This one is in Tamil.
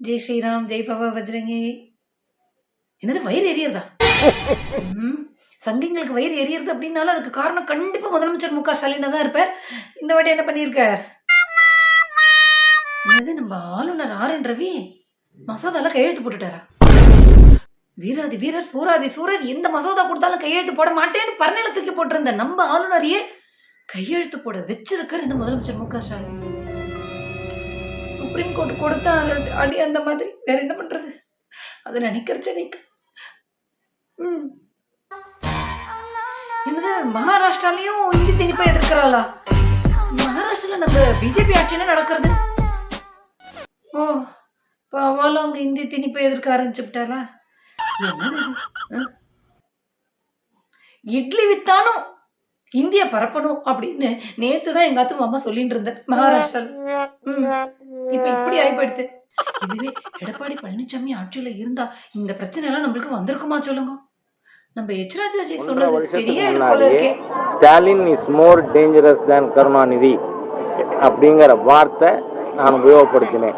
ஜெய் ஸ்ரீராம் ஜெய் பாபா பஜ்ரங்கி என்னது வயிறு எரியறதா? சங்கிங்களுக்கு வயிறு எரியறது அப்படின்னாலும் அதுக்கு காரணம் கண்டிப்பா முதலமைச்சர் மு க ஸ்டாலினா தான் இருப்பார். இந்த வாட்டி என்ன பண்ணியிருக்கார்? என்னது நம்ம ஆளுநர் ஆர் என் ரவி மசோதால கையெழுத்து போட்டுட்டாரா? வீராதி வீரர் சூராதி சூரர் எந்த மசோதா கொடுத்தாலும் கையெழுத்து போட மாட்டேன்னு பரநில தூக்கி போட்டிருந்த நம்ம ஆளுநரையே கையெழுத்து போட வச்சிருக்கார் இந்த முதலமைச்சர் மு க ஸ்டாலின். சுப்ரீம் கோர்ட் கொடுத்த அடி- அந்த மாதிரி வேற என்ன பண்றது? அதை நினைக்கிறச்ச நிக்க ம். என்னது மகாராஷ்டிராலையும் இந்தி திணிப்பா எதிர்க்கிறாளா? மகாராஷ்டிரால நம்ம பிஜேபி ஆட்சியில நடக்கிறது? ஓ இப்போ அவளும் அங்க இந்தி திணிப்பை எதிர்க்க ஆரம்பிச்சுட்டாளா இட்லி வித்தானும் இந்திய பரப்பணும் அப்படின்னு நேத்து தான் எங்க அத்து மாமா சொல்லிட்டு இருந்தேன் மகாராஷ்டிரால. இப்ப இப்படி ஆயிப்படுத்து இதுவே எடப்பாடி பழனிசாமி ஆட்சியில இருந்தா இந்த பிரச்சனை எல்லாம் நம்மளுக்கு வந்திருக்குமா சொல்லுங்க. நம்ம எச்ராஜாஜி சொன்னது சரியா போல இருக்கே Stalin is more dangerous than Karunanidhi அப்படிங்கிற வார்த்தை நான் உபயோகப்படுத்தினேன்.